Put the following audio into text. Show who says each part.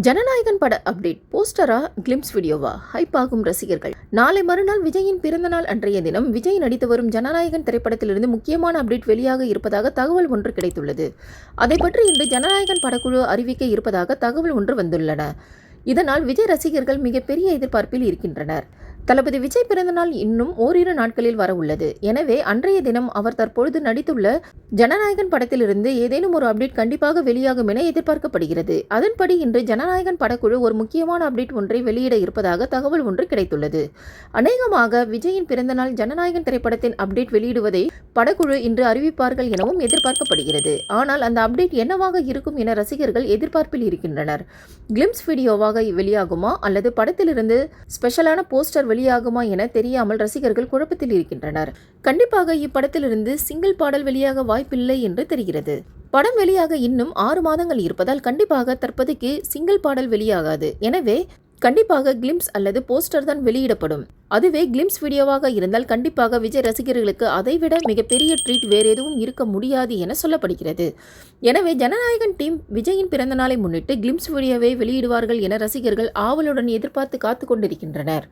Speaker 1: ஜனநாயகன் பட அப்டேட் போஸ்டரா கிளிம்ஸ் வீடியோவா? ஹைப் ஆகும் ரசிகர்கள். நாளை மறுநாள் விஜயின் பிறந்தநாள் அன்றைய தினம் விஜய் நடித்து வரும் ஜனநாயகன் திரைப்படத்திலிருந்து முக்கியமான அப்டேட் வெளியாக இருப்பதாக தகவல் ஒன்று கிடைத்துள்ளது. அதை பற்றி இன்று ஜனநாயகன் படக்குழு அறிவிக்க இருப்பதாக தகவல் ஒன்று வந்துள்ளன. இதனால் விஜய் ரசிகர்கள் மிகப்பெரிய எதிர்பார்ப்பில் இருக்கின்றனர். தளபதி விஜய் பிறந்தநாள் இன்னும் ஓரிரு நாட்களில் வர உள்ளது. எனவே அன்றைய தினம் அவர் தற்பொழுது நடித்துள்ள ஜனநாயகன் படத்திலிருந்து ஏதேனும் ஒரு அப்டேட் கண்டிப்பாக வெளியாகும் என எதிர்பார்க்கப்படுகிறது. அதன்படி இன்று ஜனநாயகன் படக்குழு ஒரு முக்கியமான அப்டேட் ஒன்றை வெளியிட இருப்பதாக தகவல் ஒன்று கிடைத்துள்ளது. அநேகமாக விஜயின் பிறந்தநாள் ஜனநாயகன் திரைப்படத்தின் அப்டேட் வெளியிடுவதை படக்குழு இன்று அறிவிப்பார்கள் எனவும் எதிர்பார்க்கப்படுகிறது. ஆனால் அந்த அப்டேட் என்னவாக இருக்கும் என ரசிகர்கள் எதிர்பார்ப்பில் இருக்கின்றனர். கிளிம்ஸ் வீடியோவாக வெளியாகுமா அல்லது படத்திலிருந்து ஸ்பெஷலான போஸ்டர் வெளியாகுமா என தெரியாமல் ரசிகர்கள் குழப்பத்தில் இருக்கின்றனர். கண்டிப்பாக இப்படத்திலிருந்து சிங்கிள் பாடல் வெளியாக வாய்ப்பில்லை என்று தெரிகிறது. படம் வெளியாக இன்னும் ஆறு மாதங்கள் இருப்பதால் கண்டிப்பாக தற்போதைக்கு சிங்கிள் பாடல் வெளியாகாது. எனவே கண்டிப்பாக கிளிம்ஸ் அல்லது போஸ்டர் தான் வெளியிடப்படும். அதுவே கிளிம்ஸ் வீடியோவாக இருந்தால் கண்டிப்பாக விஜய் ரசிகர்களுக்கு அதைவிட மிகப்பெரிய ட்ரீட் வேறு எதுவும் இருக்க முடியாது என சொல்லப்படுகிறது. எனவே ஜனநாயகன் டீம் விஜயின் பிறந்தநாளை முன்னிட்டு கிளிம்ஸ் வீடியோவை வெளியிடுவார்கள் என ரசிகர்கள் ஆவலுடன் எதிர்பார்த்து காத்து கொண்டிருக்கின்றனர்.